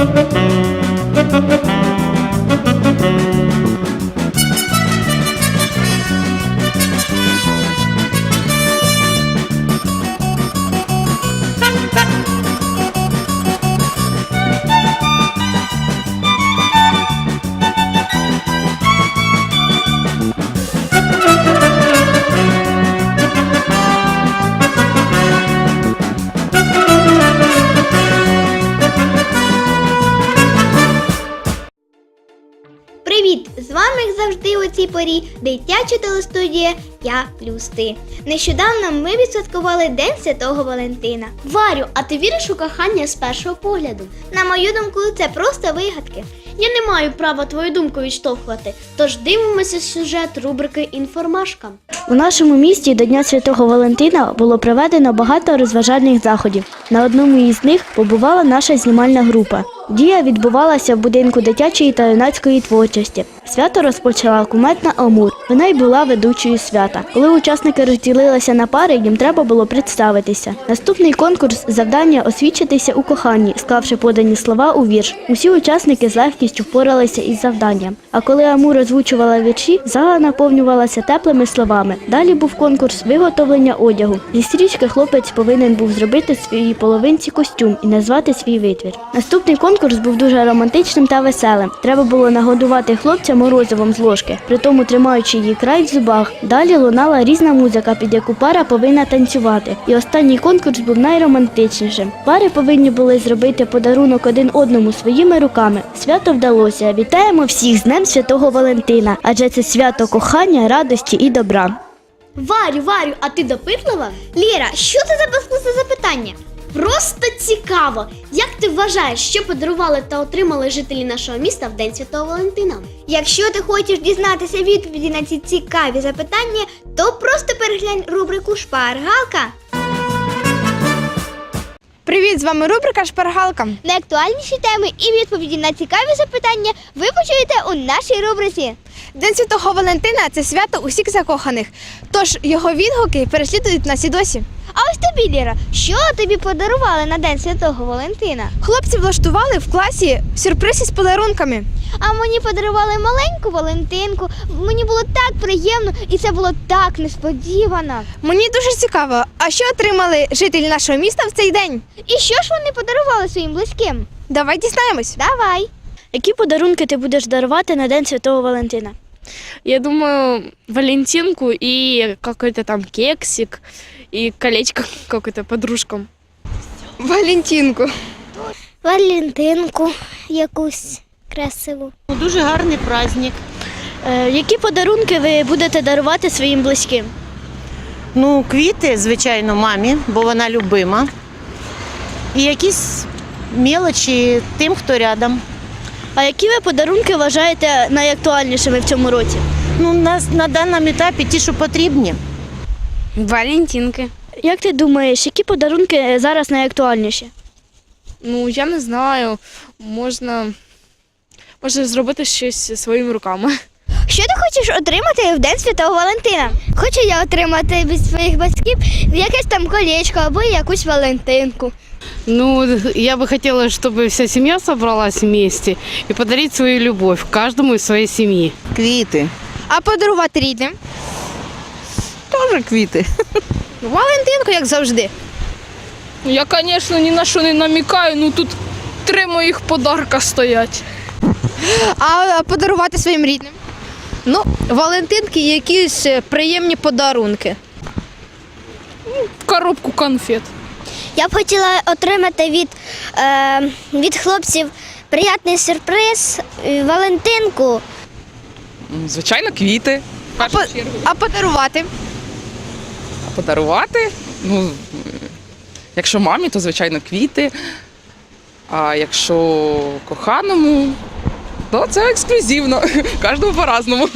Привіт! Завжди у цій порі дитяча телестудія Я плюс ти. Нещодавно ми відсвяткували День Святого Валентина. Варю, а ти віриш у кохання з першого погляду? На мою думку, це просто вигадки. Я не маю права твою думку відштовхувати, тож дивимося сюжет рубрики Інформашка. У нашому місті до Дня Святого Валентина було проведено багато розважальних заходів. На одному із них побувала наша знімальна група. Дія відбувалася в будинку дитячої та юнацької творчості. Свято розпочала куметна Амур. Вона й була ведучою свята. Коли учасники розділилися на пари, їм треба було представитися. Наступний конкурс завдання освідчитися у коханні, склавши подані слова у вірш. Усі учасники з легкістю впоралися із завданням. А коли Амур озвучувала вірші, зала наповнювалася теплими словами. Далі був конкурс виготовлення одягу. Зі стрічки хлопець повинен був зробити своїй половинці костюм і назвати свій витвір. Наступний конкурс був дуже романтичним та веселим. Треба було нагодувати хлопця морозивом з ложки, при тому тримаючи її край в зубах. Далі лунала різна музика, під яку пара повинна танцювати. І останній конкурс був найромантичнішим. Пари повинні були зробити подарунок один одному своїми руками. Свято вдалося. Вітаємо всіх з Днем Святого Валентина, адже це свято кохання, радості і добра. Варю, Варю, а ти допитлива? Ліра, що це за безглузде запитання? Просто цікаво, як ти вважаєш, що подарували та отримали жителі нашого міста в День Святого Валентина? Якщо ти хочеш дізнатися відповіді на ці цікаві запитання, то просто переглянь рубрику Шпаргалка. Привіт, з вами рубрика Шпаргалка. Найактуальніші теми і відповіді на цікаві запитання ви почуєте у нашій рубриці. День Святого Валентина це свято усіх закоханих. Тож його відгуки переслідують нас і досі. А ось тобі, Ліра, що тобі подарували на День Святого Валентина? Хлопці влаштували в класі сюрприз із подарунками. А мені подарували маленьку Валентинку. Мені було так приємно і це було так несподівано. Мені дуже цікаво, а що отримали жителі нашого міста в цей день? І що ж вони подарували своїм близьким? Давай дізнаємось. Давай. Які подарунки ти будеш дарувати на День Святого Валентина? Я думаю, Валентинку и какой-то там кексик и колечко какой-то подружкам. Валентинку. Валентинку якусь красиву. Дуже гарний праздник. Е, які подарунки ви будете дарувати своїм близьким? Ну, квіти, звичайно, мамі, бо вона любима. І якісь мелочі тим, хто рядом. А які ви подарунки вважаєте найактуальнішими в цьому році? Ну, на, на даному етапі ті, що потрібні. Валентинки. Як ти думаєш, які подарунки зараз найактуальніші? Ну, я не знаю, можна, можна зробити щось своїми руками. Що ти хочеш отримати в День Святого Валентина? Хочу я отримати від своїх батьків якесь там колечко або якусь Валентинку. Ну, я бы хотела, чтобы вся семья собралась вместе и подарить свою любовь каждому из своей семьи. Квіти. А подарувати рідним? Теж квіти. Валентинку, як завжди. Я, звісно, ні на що не намікаю, ну тут три моїх подарка стоять. А подарувати своїм рідним? Ну, Валентинки якісь е, приємні подарунки. Коробку конфет. Я б хотіла отримати від, е, від хлопців приятний сюрприз, е, Валентинку. Звичайно, квіти. Першу по- А подарувати? Подарувати. Ну, якщо мамі, то звичайно квіти. А якщо коханому, то це ексклюзивно. Кожному по-разному.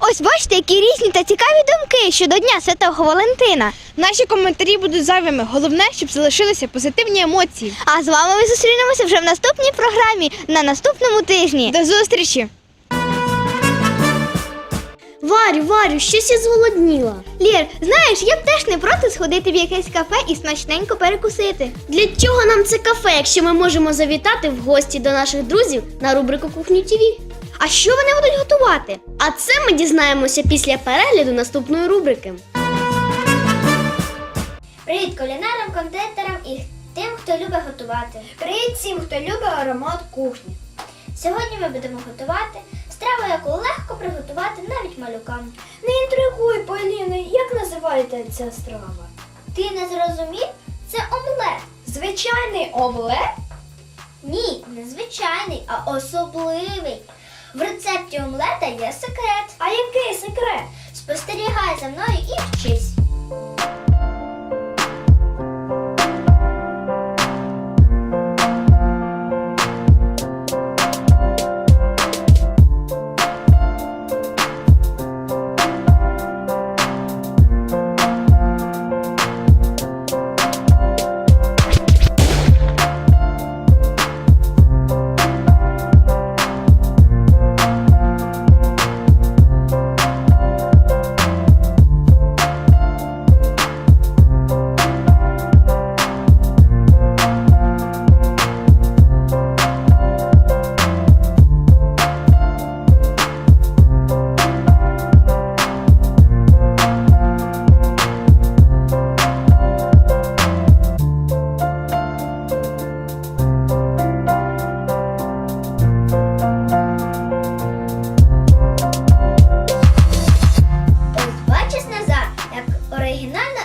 Ось бачите, які різні та цікаві думки щодо Дня Святого Валентина. Наші коментарі будуть зайвими. Головне, щоб залишилися позитивні емоції. А з вами ми зустрінемося вже в наступній програмі на наступному тижні. До зустрічі! Варю, Варю, щось я зголодніла. Лєр, знаєш, я б теж не проти сходити в якесь кафе і смачненько перекусити. Для чого нам це кафе, якщо ми можемо завітати в гості до наших друзів на рубрику Кухню ТВ? А що вони будуть готувати? А це ми дізнаємося після перегляду наступної рубрики. Привіт кулінарам, кондитерам і тим, хто любить готувати. Привіт всім, хто любить аромат кухні. Сьогодні ми будемо готувати страву, яку легко приготувати навіть малюкам. Не інтригуй, Поліно, як називається ця страва? Ти не зрозумів? Це омлет. Звичайний омлет? Ні, не звичайний, а особливий. В рецепті омлета є секрет. А який секрет? Спостерігай за мною і вчись.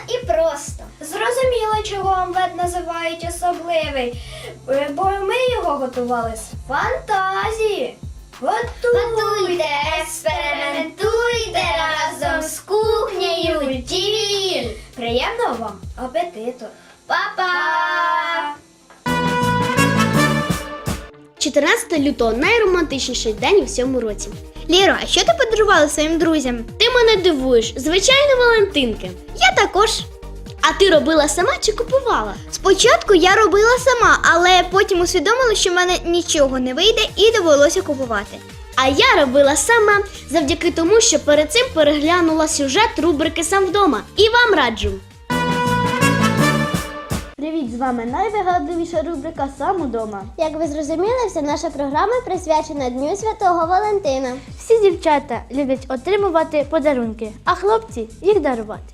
І просто. Зрозуміло, чого омлет називають особливий, е, бо ми його готували з фантазії. Готуйте, експериментуйте разом з кухнею ТВ. Приємного вам апетиту. Па-па! 14 лютого найромантичніший день у всьому році. Ліро, а що ти подарувала своїм друзям? Ти мене дивуєш, звичайно, Валентинки. Я також. А ти робила сама чи купувала? Спочатку я робила сама, але потім усвідомила, що в мене нічого не вийде і довелося купувати. А я робила сама завдяки тому, що перед цим переглянула сюжет рубрики Сам вдома і вам раджу. Привіт, з вами найвигадливіша рубрика Сам удома. Як ви зрозуміли, вся наша програма присвячена Дню Святого Валентина. Всі дівчата люблять отримувати подарунки, а хлопці їх дарувати.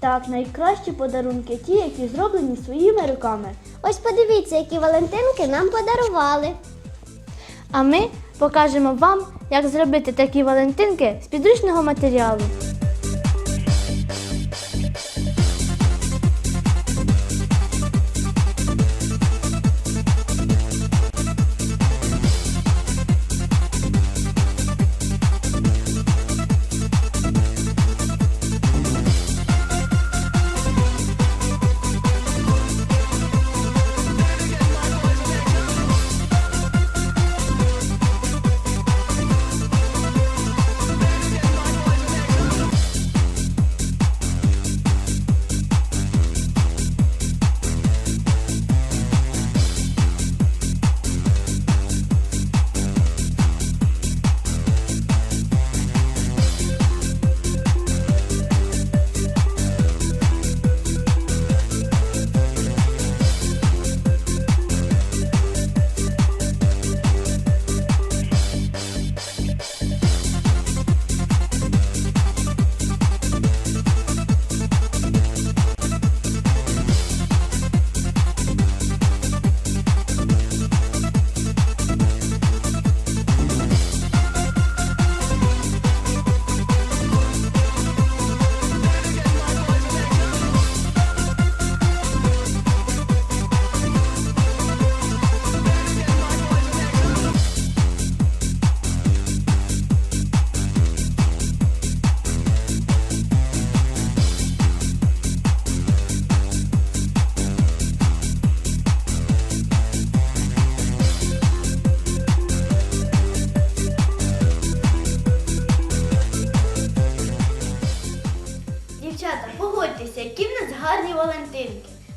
Так, найкращі подарунки ті, які зроблені своїми руками. Ось подивіться, які Валентинки нам подарували. А ми покажемо вам, як зробити такі валентинки з підручного матеріалу.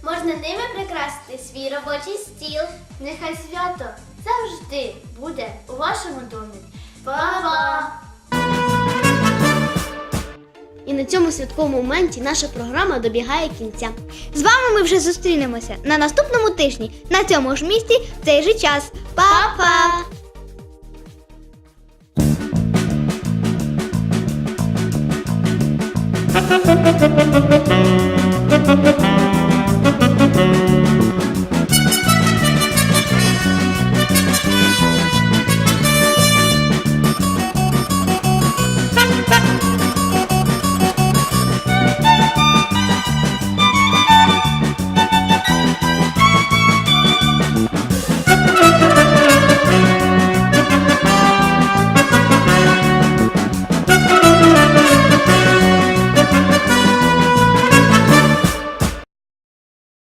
Можна ними прикрасити свій робочий стіл. Нехай свято завжди буде у вашому домі. Па-па! І на цьому святковому моменті наша програма добігає кінця. З вами ми вже зустрінемося на наступному тижні на цьому ж місці в цей же час. Па-па! Па-па!